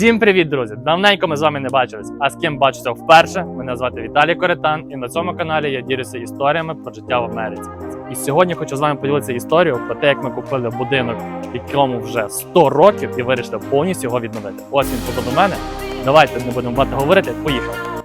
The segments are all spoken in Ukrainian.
Всім привіт, друзі! Давненько ми з вами не бачились. А з ким бачуся вперше? Мене звати Віталій Коретан, і на цьому каналі я ділюся історіями про життя в Америці. І сьогодні хочу з вами поділитися історією про те, як ми купили будинок, якому вже 100 років, і вирішили повністю його відновити. Ось він позаду мене. Давайте не будемо багато говорити. Поїхали.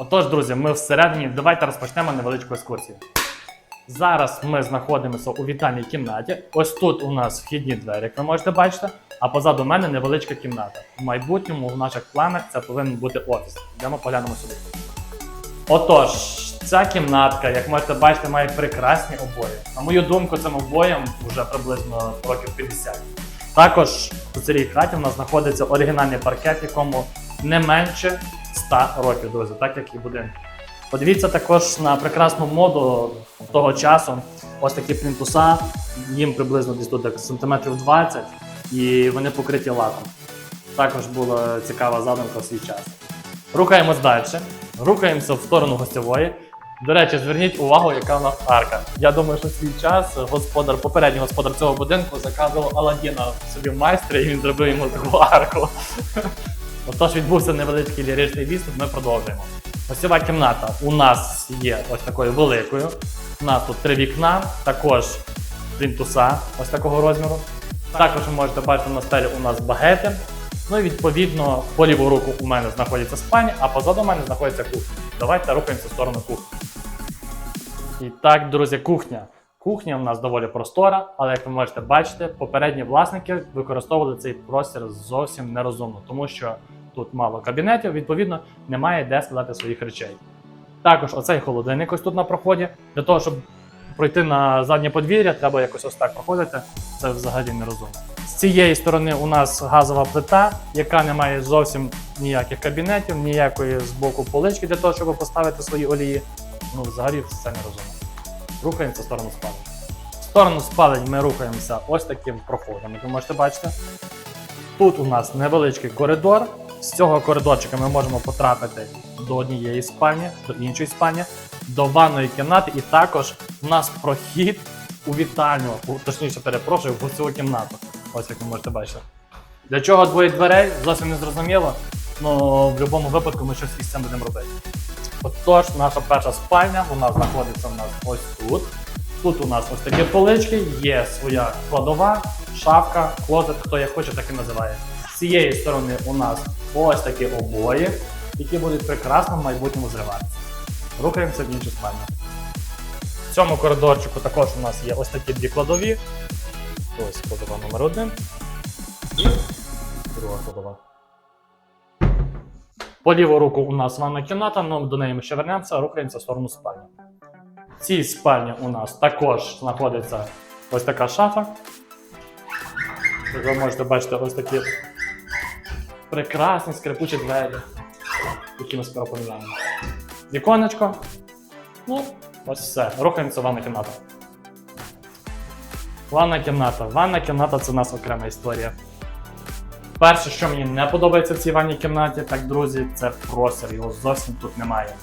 Отож, друзі, ми всередині. Давайте розпочнемо невеличку екскурсію. Зараз ми знаходимося у вітальній кімнаті. Ось тут у нас вхідні двері, як ви можете бачити, а позаду мене невеличка кімната. В майбутньому в наших планах це повинен бути офіс. Йдемо поглянемо сюди. Отож, ця кімнатка, як можете бачити, має прекрасні обої. На мою думку, цим обоям вже приблизно років 50. Також у цій хаті у нас знаходиться оригінальний паркет, якому не менше 100 років, друзі, так як і будинок. Подивіться також на прекрасну моду того часу. Ось такі плінтуса, їм приблизно десь тут сантиметрів 20, і вони покриті лаком. Також була цікава задумка в свій час. Рухаємось далі. Рухаємося в сторону гостьової. До речі, зверніть увагу, яка у нас арка. Я думаю, що в свій час господар, попередній господар цього будинку заказував Аладдіна собі в майстрі, і він зробив йому таку арку. Отож відбувся невеличкий ліричний відступ, ми продовжуємо. Гостьова кімната у нас є ось такою великою. У нас тут три вікна, також плінтуса ось такого розміру. Також ви можете бачити на стелі у нас багети. Ну і відповідно по ліву руку у мене знаходиться спальня, а позаду мене знаходиться кухня. Давайте рухаємося в сторону кухні. І так, друзі, кухня. Кухня у нас доволі простора, але як ви можете бачити, попередні власники використовували цей простір зовсім нерозумно, тому що тут мало кабінетів, відповідно, немає де складати своїх речей. Також оцей холодильник ось тут на проході. Для того, щоб пройти на заднє подвір'я, треба якось ось так проходити. Це взагалі нерозумно. З цієї сторони у нас газова плита, яка не має зовсім ніяких кабінетів, ніякої з боку полички для того, щоб поставити свої олії. Ну, взагалі все нерозумно. Рухаємося в сторону спалень. В сторону спалень ми рухаємося ось таким проходом, як ви можете бачити. Тут у нас невеличкий коридор. З цього коридорчика ми можемо потрапити до однієї спальні, до іншої спальні, до ванної кімнати, і також у нас прохід у вітальню, точніше, перепрошую, в гостьову кімнату. Ось як ви можете бачити. Для чого двоє дверей? Зовсім не зрозуміло. Ну, в будь-якому випадку ми щось із цим будемо робити. Отож, наша перша спальня, вона знаходиться у нас ось тут. Тут у нас ось такі полички, є своя кладова, шафка, клозет, хто як хоче, так і називає. З цієї сторони у нас ось такі обої, які будуть прекрасно в майбутньому зриватися. Рухаємося в іншу спальню. В цьому коридорчику також у нас є ось такі дві кладові. Ось кладова номер один. І друга кладова. По ліву руку у нас ванна кімната, але до неї ми ще вернемося, рухаємося в сторону спальні. В цій спальні у нас також знаходиться ось така шафа. Як ви можете бачити, ось такі прекрасні скрипучі двері, які ми скоро поміняємо. Віконечко. Ну, ось все. Рухаємося ванна кімната. Ванна кімната. Ванна кімната це у нас окрема історія. Перше, що мені не подобається в цій ванній кімнаті, так, друзі, це простір. Його зовсім тут немає.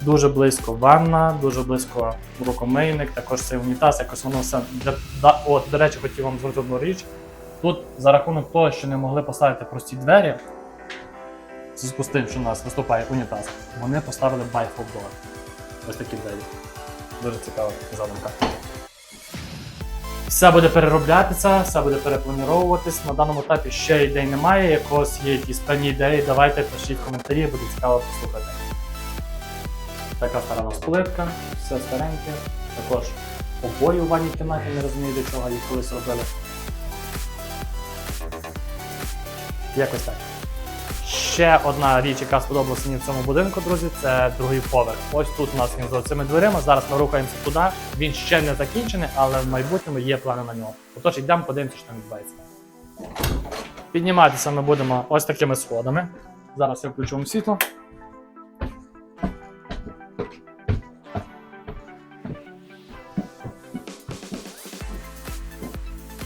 Дуже близько ванна, дуже близько рукомийник, також цей унітаз, якось воно все. От, до речі, хотів вам звернути одну річ. Тут за рахунок того, що не могли поставити прості двері, зв'язку з тим, що у нас виступає унітаз, вони поставили door. Ось такі двері. Дуже цікава задумка. Все буде перероблятися, все буде перепланіровуватись. На даному етапі ще ідей немає. Якось є якісь певні ідеї, давайте пишіть в коментарі, буде цікаво послухати. Така стара у нас плитка, все стареньке. Також обої у ванній кімнаті, не розумію для чого їх колись робили. Якось так. Ще одна річ, яка сподобалася мені в цьому будинку, друзі, це другий поверх. Ось тут у нас він за цими дверима. Зараз ми рухаємося туди. Він ще не закінчений, але в майбутньому є плани на нього. Отож, йдемо, подивимося, що там відбувається. Підніматися ми будемо ось такими сходами. Зараз я включу вам світло.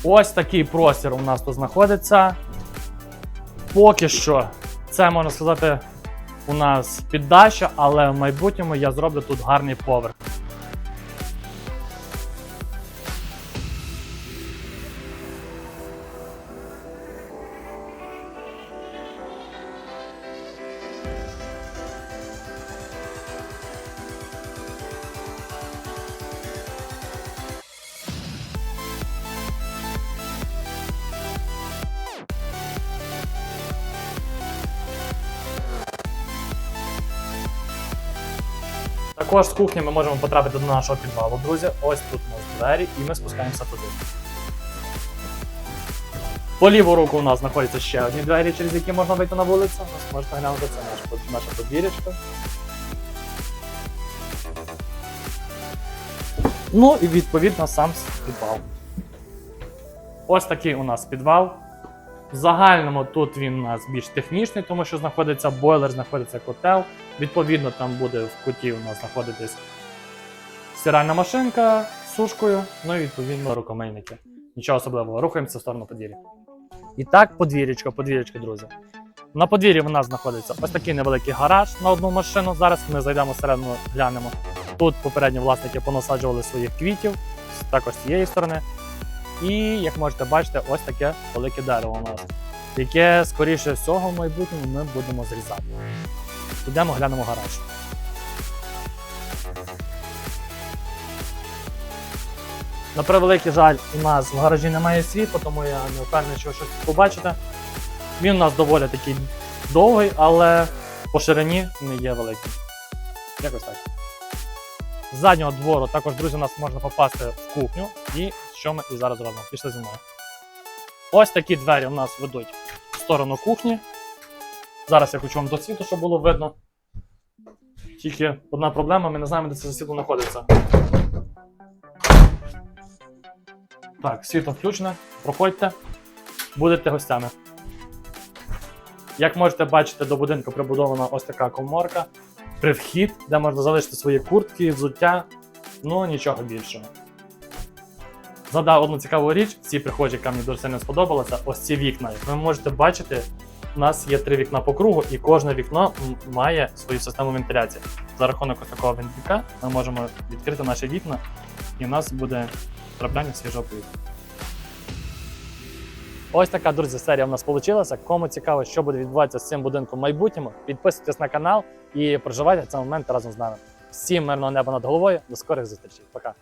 Ось такий простір у нас тут знаходиться. Поки що це можна сказати у нас піддача, але в майбутньому я зроблю тут гарний поверх. Також з кухні ми можемо потрапити до нашого підвалу, друзі. Ось тут у нас двері, і ми спускаємося туди. По ліву руку у нас знаходяться ще одні двері, через які можна вийти на вулицю. Ось можете глянути, це наш, наша подвір'ячка. Ну і відповідно сам підвал. Ось такий у нас підвал. В загальному тут він у нас більш технічний, тому що знаходиться бойлер, знаходиться котел. Відповідно, там буде в куті у нас знаходитись стиральна машинка з сушкою, ну і відповідно рукомийники. Нічого особливого, рухаємося в сторону подвір'я. І так, подвір'ячко, подвір'ячко, друзі. На подвір'ї в нас знаходиться ось такий невеликий гараж на одну машину. Зараз ми зайдемо всередину, глянемо. Тут попередні власники понасаджували своїх квітів, також з цієї сторони. І як можете бачити, ось таке велике дерево у нас, яке, скоріше всього, в майбутньому ми будемо зрізати. Підемо глянемо гараж. На превеликий жаль, у нас в гаражі немає світла, тому я не впевнений, що щось побачите. Він у нас доволі такий довгий, але по ширині не є великий. Якось так. З заднього двору також, друзі, у нас можна попасти в кухню. І що ми і зараз робимо? Пішли зі мною. Ось такі двері у нас ведуть в сторону кухні. Зараз я хочу вам до світу, щоб було видно. Тільки одна проблема, ми не знаємо, де це світло знаходиться. Так, світло включене. Проходьте, будете гостями. Як можете бачити, до будинку прибудована ось така коморка. При вхід, де можна залишити свої куртки, взуття, ну нічого більшого. Задав одну цікаву річ, ці прихожі, яка мені дуже сильно сподобалася, ось ці вікна. Як ви можете бачити, у нас є три вікна по кругу, і кожне вікно має свою систему вентиляції. За рахунок такого вентиляка ми можемо відкрити наші вікна, і в нас буде трапляння свіжого повітря. Ось така, друзі, серія в нас вийшла. Кому цікаво, що буде відбуватися з цим будинком в майбутньому, підписуйтесь на канал і проживайте цей момент разом з нами. Всім мирного неба над головою. До скорих зустрічей. Пока.